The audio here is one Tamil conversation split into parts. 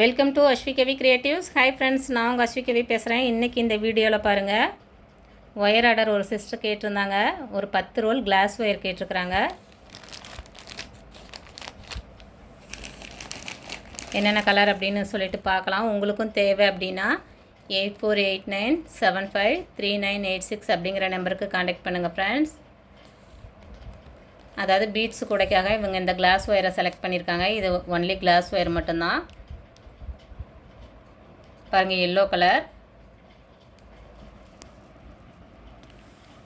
Welcome to Aswikavi creatives hi friends நான் உங்கள் அஸ்விகவி பேசுகிறேன் இன்றைக்கி இந்த வீடியோவில் பாருங்கள் ஒயர் ஆர்டர் ஒரு சிஸ்டர் கேட்டிருந்தாங்க. ஒரு பத்து ரோல் கிளாஸ் ஒயர் கேட்டிருக்கிறாங்க. என்னென்ன கலர் அப்படின்னு சொல்லிட்டு பார்க்கலாம். உங்களுக்கும் தேவை அப்படின்னா eight four eight nine seven five three nine eight six அப்படிங்கிற நம்பருக்கு காண்டாக்ட் பண்ணுங்கள் ஃப்ரெண்ட்ஸ் அதாவது பீட்ஸ் கூடைக்காக இவங்க இந்த கிளாஸ் ஒயரை செலக்ட் பண்ணியிருக்காங்க. இது ஒன்லி கிளாஸ் ஒயர் மட்டும்தான். பாருங்கள் எல்லோ கலர்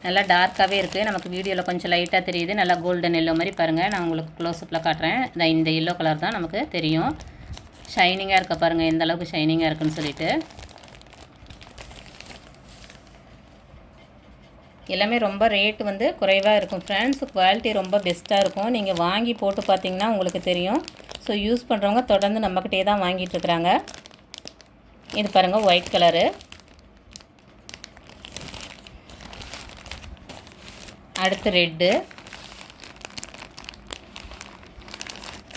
நல்லா டார்க்காகவே இருக்குது நமக்கு வீடியோவில் கொஞ்சம் லைட்டாக தெரியுது. நல்லா கோல்டன் எல்லோ மாதிரி பாருங்கள் நான் உங்களுக்கு க்ளோஸ்அப்பில் காட்டுறேன். இந்த இந்த எல்லோ கலர் தான் நமக்கு தெரியும். ஷைனிங்காக இருக்க பாருங்கள் எந்த அளவுக்கு ஷைனிங்காக இருக்குன்னு சொல்லிட்டு. எல்லாமே ரொம்ப ரேட் வந்து குறைவாக இருக்கும் ஃப்ரெண்ட்ஸ் குவாலிட்டி ரொம்ப பெஸ்ட்டாக இருக்கும். நீங்கள் வாங்கி போட்டு பார்த்தீங்கன்னா உங்களுக்கு தெரியும். ஸோ யூஸ் பண்ணுறவங்க தொடர்ந்து நம்மக்கிட்டே தான் வாங்கிட்டுருக்குறாங்க இது பாருங்கள் ஒயிட் கலரு அடுத்து ரெட்டு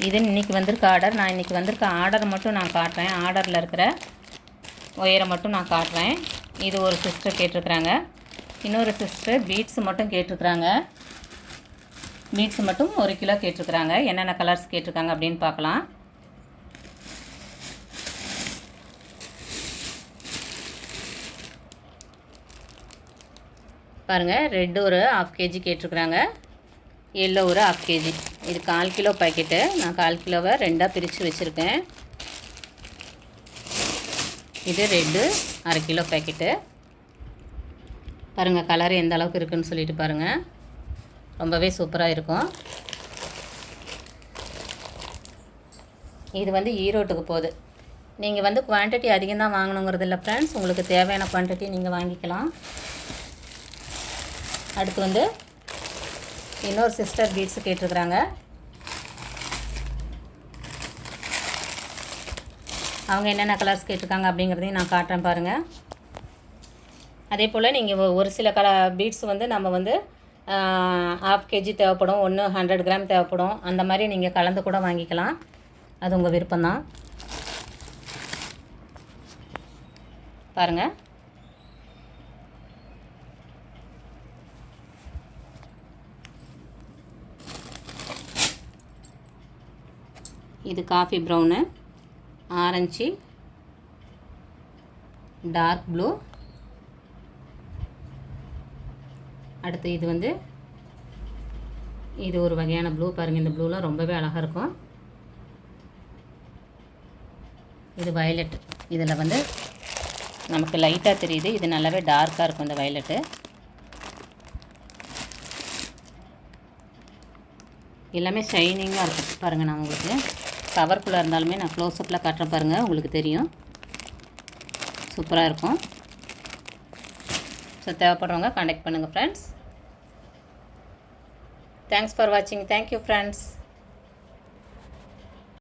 இது இன்றைக்கி வந்திருக்க ஆர்டர் நான் இன்றைக்கி வந்திருக்க ஆர்டர் மட்டும் நான் காட்டுறேன். ஆர்டரில் இருக்கிற ஒயரை மட்டும் நான் காட்டுறேன். இது ஒரு சிஸ்டர் கேட்டிருக்கிறாங்க. இன்னொரு சிஸ்டர் பீட்ஸ் மட்டும் கேட்டிருக்கிறாங்க. பீட்ஸ் மட்டும் ஒரு கிலோ கேட்டிருக்கிறாங்க. என்னென்ன கலர்ஸ் கேட்டிருக்காங்க அப்படின்னு பார்க்கலாம். பாருங்கள் ரெட்டு ஒரு ஆஃப் கேஜி கேட்டிருக்குறாங்க. எல்லோ ஒரு ஆஃப் கேஜி இது கால் கிலோ பாக்கெட்டு நான் கால் கிலோவை ரெண்டாக பிரித்து வச்சுருக்கேன். இது ரெட்டு அரை கிலோ பேக்கெட்டு பாருங்கள் கலர் எந்த அளவுக்கு இருக்குதுன்னு சொல்லிட்டு பாருங்கள் ரொம்பவே சூப்பராக இருக்கும். இது வந்து ஈரோட்டுக்கு போகுது. நீங்கள் வந்து குவான்டிட்டி அதிகம் தான் வாங்கணுங்கிறது இல்லை ஃப்ரெண்ட்ஸ் உங்களுக்கு தேவையான குவான்டிட்டி நீங்கள் வாங்கிக்கலாம். அடுத்து வந்து இன்னொரு சிஸ்டர் பீட்ஸு கேட்டிருக்கிறாங்க. அவங்க என்னென்ன கலர்ஸ் கேட்டிருக்காங்க அப்படிங்கிறதையும் நான் காட்டுறேன் பாருங்கள் அதே போல் நீங்கள் ஒரு சில கல பீட்ஸ் வந்து நம்ம வந்து ஹாஃப் கேஜி தேவைப்படும் ஒன்று ஹண்ட்ரட் கிராம் தேவைப்படும். அந்த மாதிரி நீங்கள் கலந்து கூட வாங்கிக்கலாம். அது உங்கள் விருப்பம்தான். பாருங்கள் இது coffee brown orange dark blue. அடுத்து இது வந்து இது ஒரு வகையான ப்ளூ. பாருங்கள் இந்த ப்ளூலாம் ரொம்பவே அழகாக இருக்கும். இது வயலட். இதில் வந்து நமக்கு லைட்டாக தெரியுது. இது நல்லாவே டார்க்காக இருக்கும் இந்த வயலட்டு. எல்லாமே ஷைனிங்காக இருக்கும். பாருங்கள் நான் உங்களுக்கு கவர்க்குள்ளே இருந்தாலுமே நான் க்ளோஸ்அப்பில் காட்டுறேன் பாருங்கள் உங்களுக்கு தெரியும். சூப்பராக இருக்கும். ஸோ தேவைப்படுறவங்க காண்டாக்ட் பண்ணுங்கள் ஃப்ரெண்ட்ஸ் தேங்க்ஸ் ஃபார் வாட்சிங் தேங்க்யூ ஃப்ரெண்ட்ஸ்